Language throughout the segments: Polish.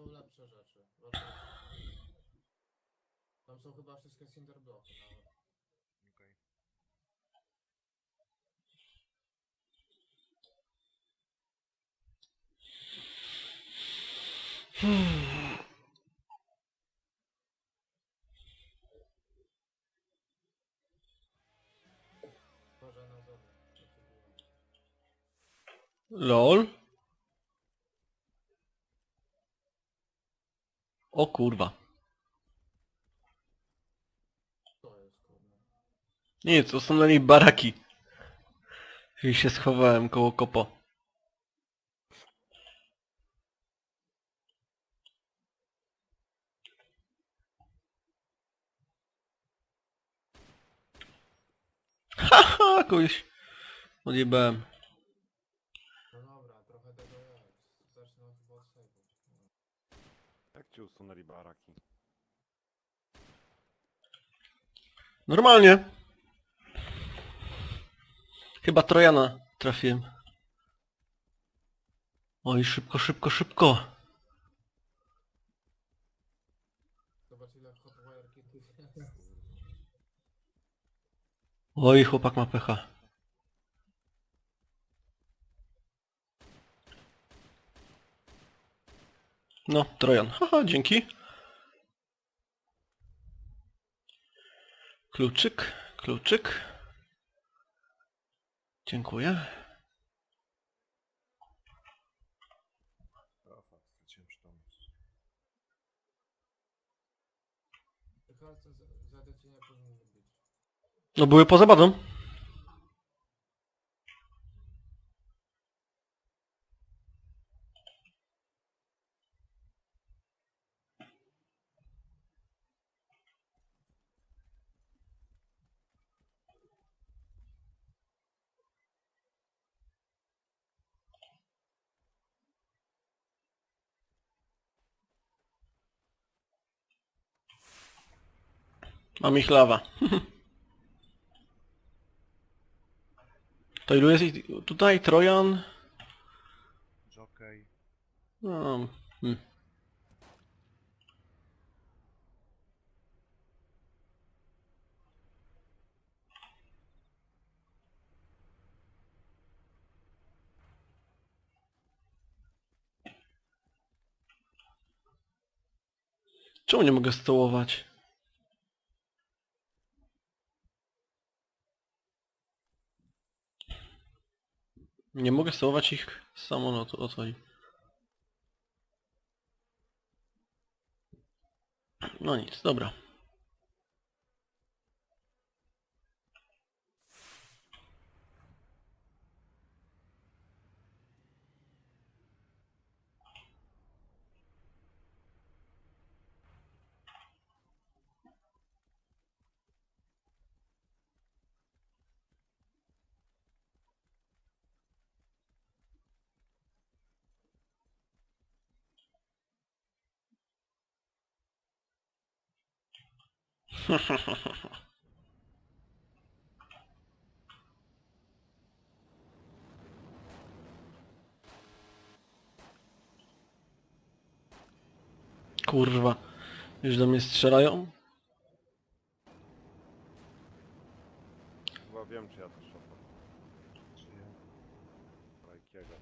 są lepsze rzeczy. Tam są chyba wszystkie cinderbloki nawet. Okej. Uważaj na potrzebuję. LOL. O kurwa. Nic, usunęli baraki. I się schowałem koło kopo. Haha, kogoś odjebałem. No dobra, trochę tego jest. Zacznę chyba od save'u. Baraki? Normalnie. Chyba Trojana trafiłem. Oj, szybko, szybko, szybko. Zobacz ile hotwire kitów jest. Oj, chłopak ma pecha. No, Trojan. Haha, dzięki. Kluczyk, kluczyk. Dziękuję. No były poza badą. Mam ich lawa. To ilu jest ich tutaj? Trojan? Jockey. No, hmm. Czemu nie mogę stołować? Nie mogę stołować ich samolotu, o co? No nic, dobra. Kurwa. Już do mnie strzelają? Chyba wiem czy ja to szopę. Czy nie? Rajkiego.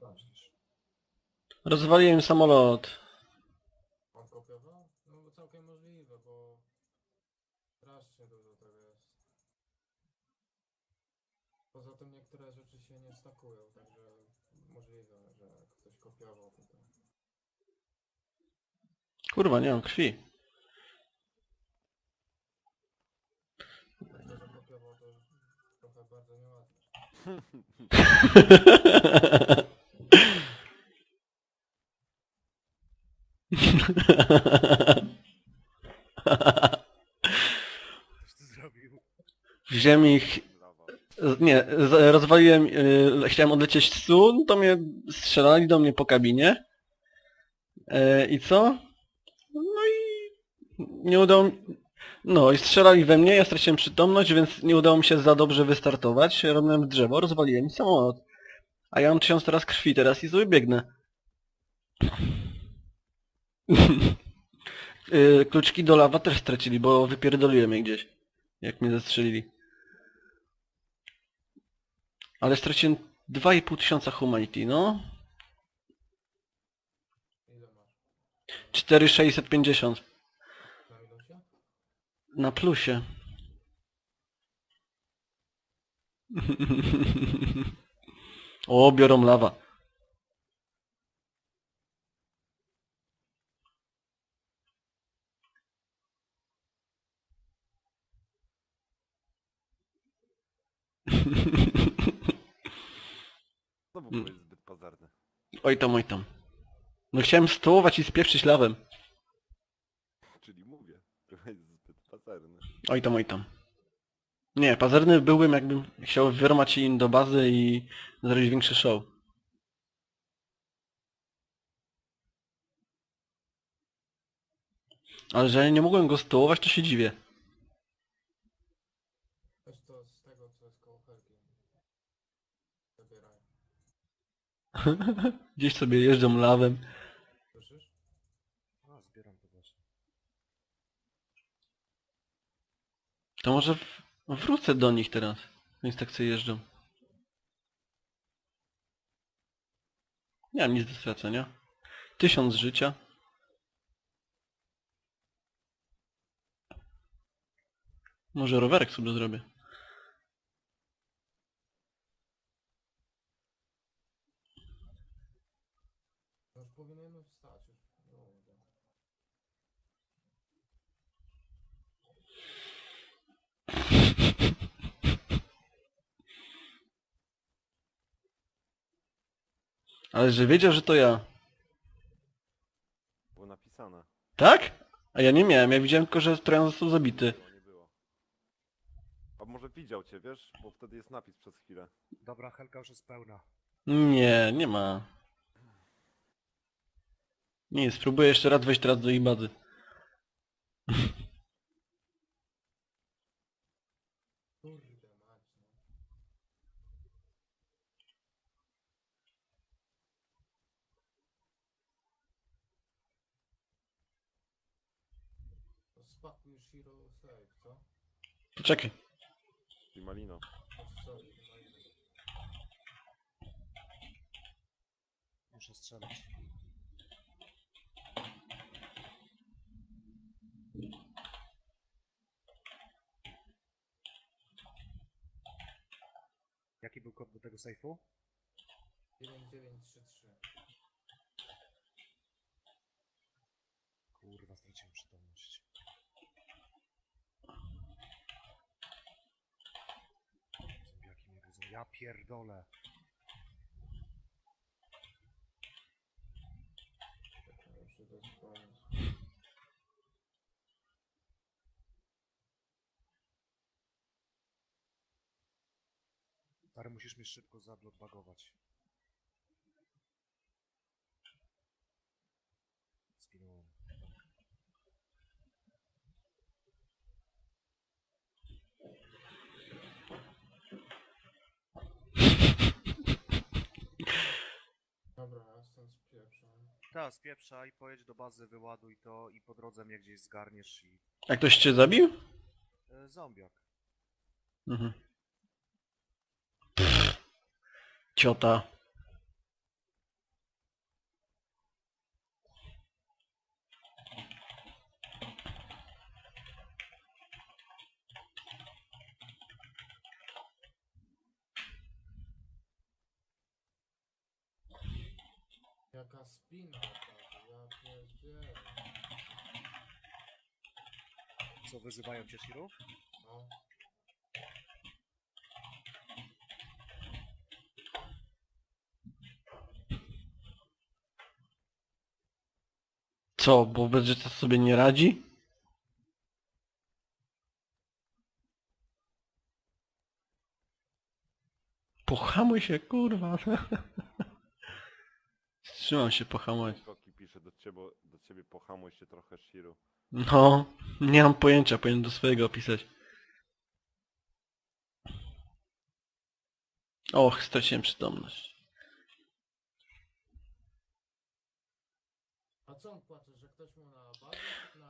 Tam myślisz? Rozwaliłem samolot. On kopiował? No bo całkiem możliwe, bo strasznie dużo tego jest. Poza tym niektóre stakują, także możliwe, że ktoś kopiował tutaj. Kurwa, nie mam krwi. To, że kopiował to trochę bardzo nieładnie. Coś ty zrobił? Wziąłem ich... Nie, rozwaliłem... Yy, chciałem odlecieć z no to mnie strzelali do mnie po kabinie. E, I co? No i... Nie udało mi... No i strzelali we mnie, ja straciłem przytomność, więc nie udało mi się za dobrze wystartować. Robiłem w drzewo, rozwaliłem samolot. A ja mam tysiąc teraz krwi teraz i sobie biegnę. Y, Kluczki do lawa też stracili, bo wypierdoliłem je gdzieś. Jak mnie zastrzelili. Ale straciłem 2,5 tysiąca humanity, no. Ile masz? 4,650. Na minusie? Na plusie. o, biorą lawa. Znowu Mm. byłeś zbyt pazerny. Oj tam, oj tam. No chciałem stołować i spieprzyć lawem. Czyli mówię, byłeś zbyt pazerny. Oj tam, oj tam. Nie, pazerny byłbym jakbym chciał wyrmać im do bazy i zrobić większy show. Ale że nie mogłem go stołować, to się dziwię. Weź to z tego, co jest koło helki. Zabieraj. Gdzieś sobie jeżdżą lawem. Słyszysz? A, zbieram to właśnie. To może w... wrócę do nich teraz. Więc tak sobie jeżdżą. Nie mam nic do stracenia. Tysiąc życia. Może rowerek sobie zrobię. No już powinienem wstać już. No, mówię. Ale że wiedział, że to ja. Było napisane. Tak? A ja nie miałem, ja widziałem tylko, że Trojan został zabity. Było, nie było. A może widział cię, wiesz? Bo wtedy jest napis przez chwilę. Dobra, Helka już jest pełna. Nie, nie ma. Nie, spróbuję jeszcze raz wejść teraz do ich bazy. Kurde mać, no. No spakuj Shiro save, co? Poczekaj. I Malino. Sorry, no i... Muszę strzelać. Jaki był kod do tego sejfu? 9933. Kurwa, straciłem przytomność. Zombiaki mnie widzą. Ja pierdolę. Muszę to wspomnieć. Stary, musisz mnie szybko zablokbagować. Zginąłem. Dobra, ja stąd spieprzam. Tak, spieprzaj, pojedź do bazy, wyładuj to i po drodze mnie gdzieś zgarniesz i... A ktoś cię zabił? E, zombiak. Mhm. Pff, ciota. Jaka spina taka, ja pierdzielę. Co, wyzywają cię, Shiru? No, Co, bo Vegeta sobie nie radzi? Pohamuj się, kurwa. powstrzymał się, pohamować. Koki pisze do ciebie, do ciebie pohamuj się trochę, Shiru. No, nie mam pojęcia, powinien do swojego opisać. Och, straciłem przytomność. A co on płacze, że ktoś mu na.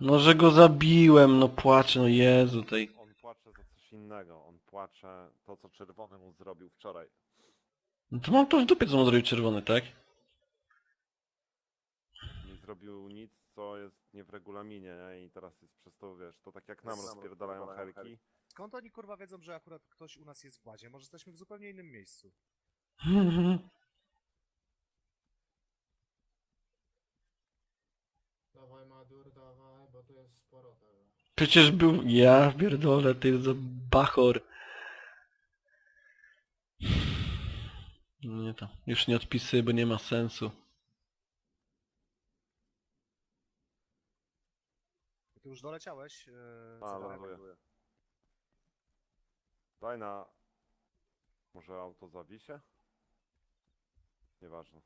No, że go zabiłem, no płaczę, no Jezu, tej... On płacze za coś innego, on płacze to, co Czerwony mu zrobił wczoraj. No to mam to w dupie, co mu zrobił czerwony, tak? Zrobił nic, co jest nie w regulaminie, nie? I teraz jest przez to, wiesz, to tak jak nam rozpierdalają helki. Skąd oni kurwa wiedzą, że akurat ktoś u nas jest w bazie? Może jesteśmy w zupełnie innym miejscu. Dawaj Madur, dawaj, bo tu jest sporo tego. Przecież był... Ja pierdolę, ty za bachor. Nie to, już nie odpisy, bo nie ma sensu. Już doleciałeś? Yy, A, ląduje. Daj na... Może auto zawisie? Nieważne.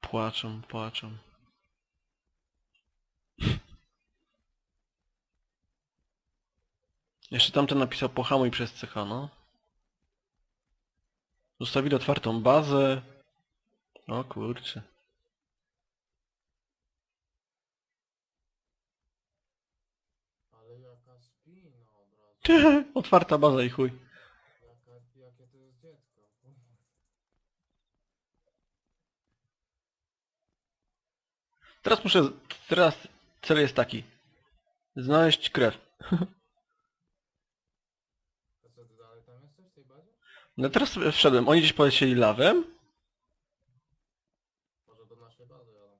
Płaczą, płaczą. Jeszcze tamten napisał pohamuj przez CH, no. Zostawili otwartą bazę. O kurczę. Ale jaka spina od razu. Otwarta baza i chuj. Jaka, jakie to jest dziecko. Teraz muszę... Teraz cel jest taki. Znaleźć krew. A co ty dalej tam jesteś w tej bazie? No teraz wszedłem. Oni gdzieś polecieli lawem. Może do naszej bazy jadą.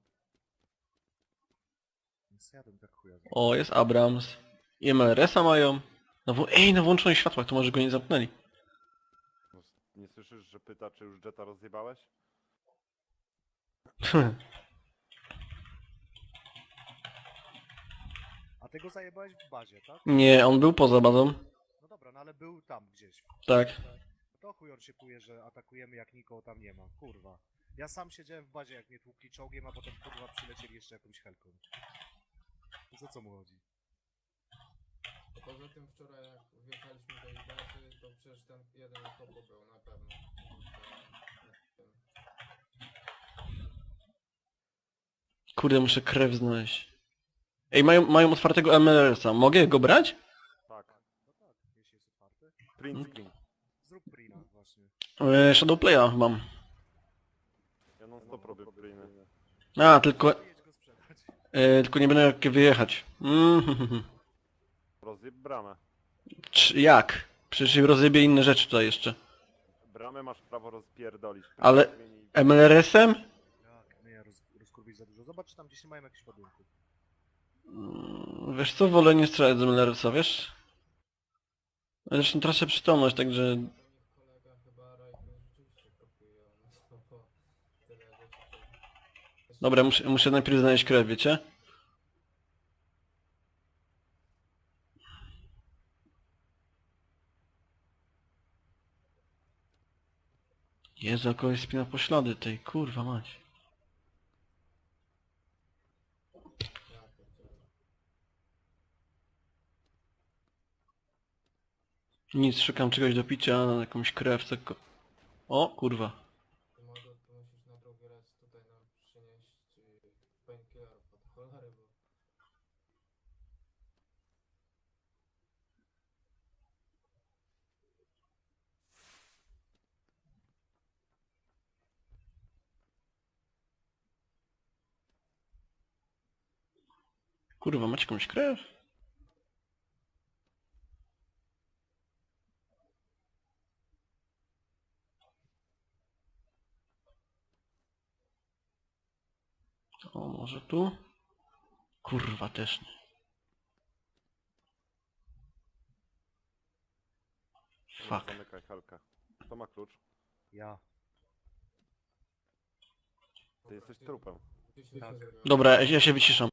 Zjadłem tak chujowo. O, jest Abrams. I MLRS-a mają. No bo, ej, na włączonych światłach, to może go nie zamknęli. No, Nie słyszysz, że pyta, czy już Jetta rozjebałeś? A ty go zajebałeś w bazie, tak? nie, on był poza bazą. No dobra, no ale był tam gdzieś. Tak. To chuj on się kuje, że atakujemy jak nikogo tam nie ma. Kurwa. Ja sam siedziałem w bazie jak mnie tłukli czołgiem, a potem kurwa przylecieli jeszcze jakąś helką. Za co mu chodzi? Poza tym wczoraj jak wjechaliśmy do ich bazy, to przecież ten jeden kopu był na pewno. Kurde, muszę krew znaleźć. Ej, mają, mają otwartego MLRS-a. Mogę go brać? Tak. No tak, jeśli jest otwarty. Print screen. Zrób prina właśnie. E, Shadowplaya mam. Ja non stop robię priny. A, tylko, Jedź go sprzedać. e, tylko nie będę jak wyjechać. Mm, Rozjeb bramę. Czy- jak? Przecież rozjebie inne rzeczy tutaj jeszcze. Bramę masz prawo rozpierdolić. Ale- MLRS-em? Jak nie, roz, rozkurwić za dużo. Zobacz, czy tam gdzieś nie mają jakichś ładunków. Mm, Wiesz co, wolę nie strzelać z MLRS-a, wiesz? Zresztą tracę przytomność, także... Kolega chyba Rajko rzeczywiście tyle rzeczy. Dobra, muszę, muszę najpierw znaleźć krew, wiecie? Jezu, kogoś spina poślady tej, kurwa mać. Nic, szukam czegoś do picia, jakąś krew, tylko... O, kurwa. Ty mogę, to musisz na drugi raz tutaj nam przynieść y, painkillerów od cholery, bo... Kurwa, macie jakąś krew? O, może tu? Kurwa, też nie. Fuck. Zamykaj helkę. Kto ma klucz? Ja. Ty jesteś trupem. Tak. Dobra, ja- ja się wyciszam.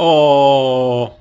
O.